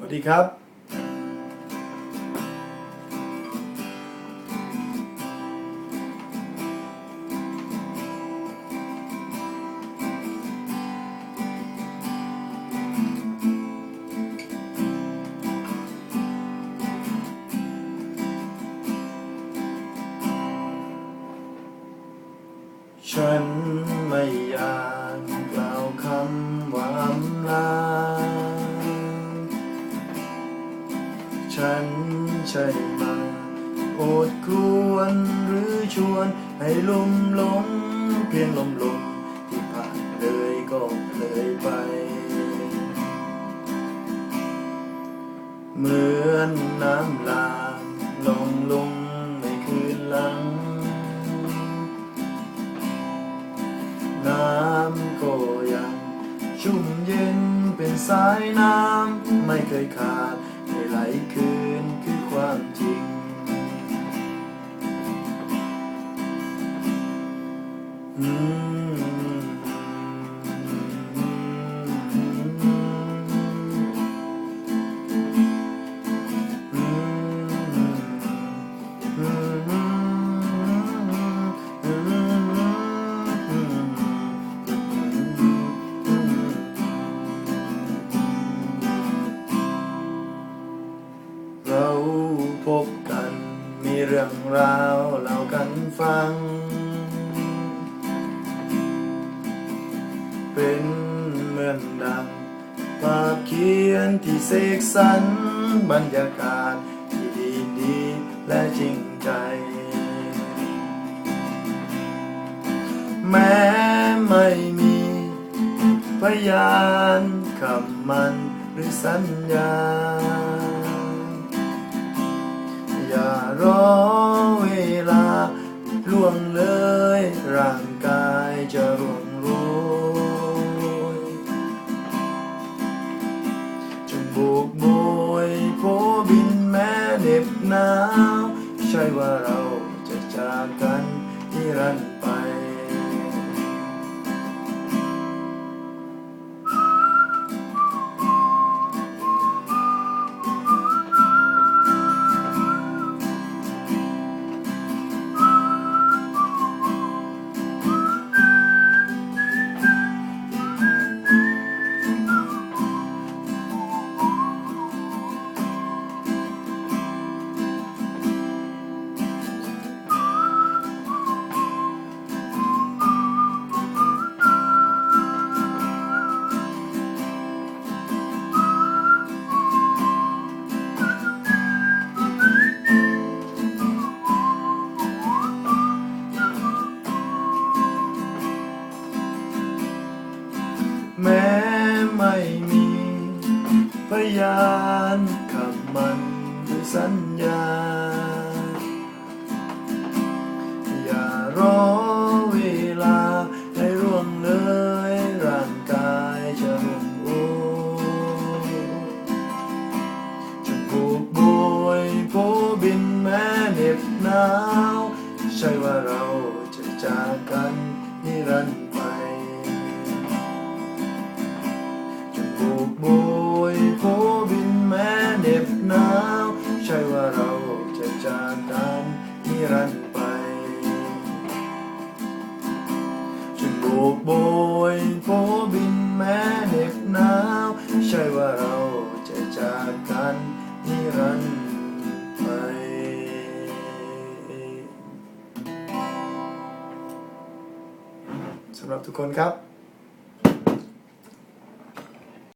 วัสดีครับ ฉันไม่อยากกล่าว ฉันใช่มาโอดครวนหรือชวนให้ลุ่มหลงเพียงลมลมที่ผ่านเลยก็เลยไป เหมือนน้ำลากลงลงในคืนหลัง น้ำก็ยังชุ่มเย็นเป็นสายน้ำไม่เคยขาดไม่ไหลคืน มีเรื่องราวเล่ากันฟัง เป็นเหมือนดังภาพเขียนที่เสกสรรบรรยากาศที่ดีดีๆและจริงใจ แม้ไม่มีพยานคำมันหรือสัญญา อย่ารอเวลาล่วงเลยร่างกายจะร่วงโรยจงบุกโบยโผบินแม่เหน็บหนาว ใช่ว่าเราจะจากกันที่รันด ยานคำมันหรือสัญญา อย่ารอเวลาให้ร่วงเลยร่างกายจะร่งโรจะผูกโบยโผบินแม่เหน็บหนาว ใช่ว่าเราจะจากกันนิรันดร์ไปจะโบกโบย รันไปจะโบกโบยโผบินแม่เหน็บหนาว ใช่ว่าเราจะจากกันนิรันดร์ไปสำหรับทุกคนครับ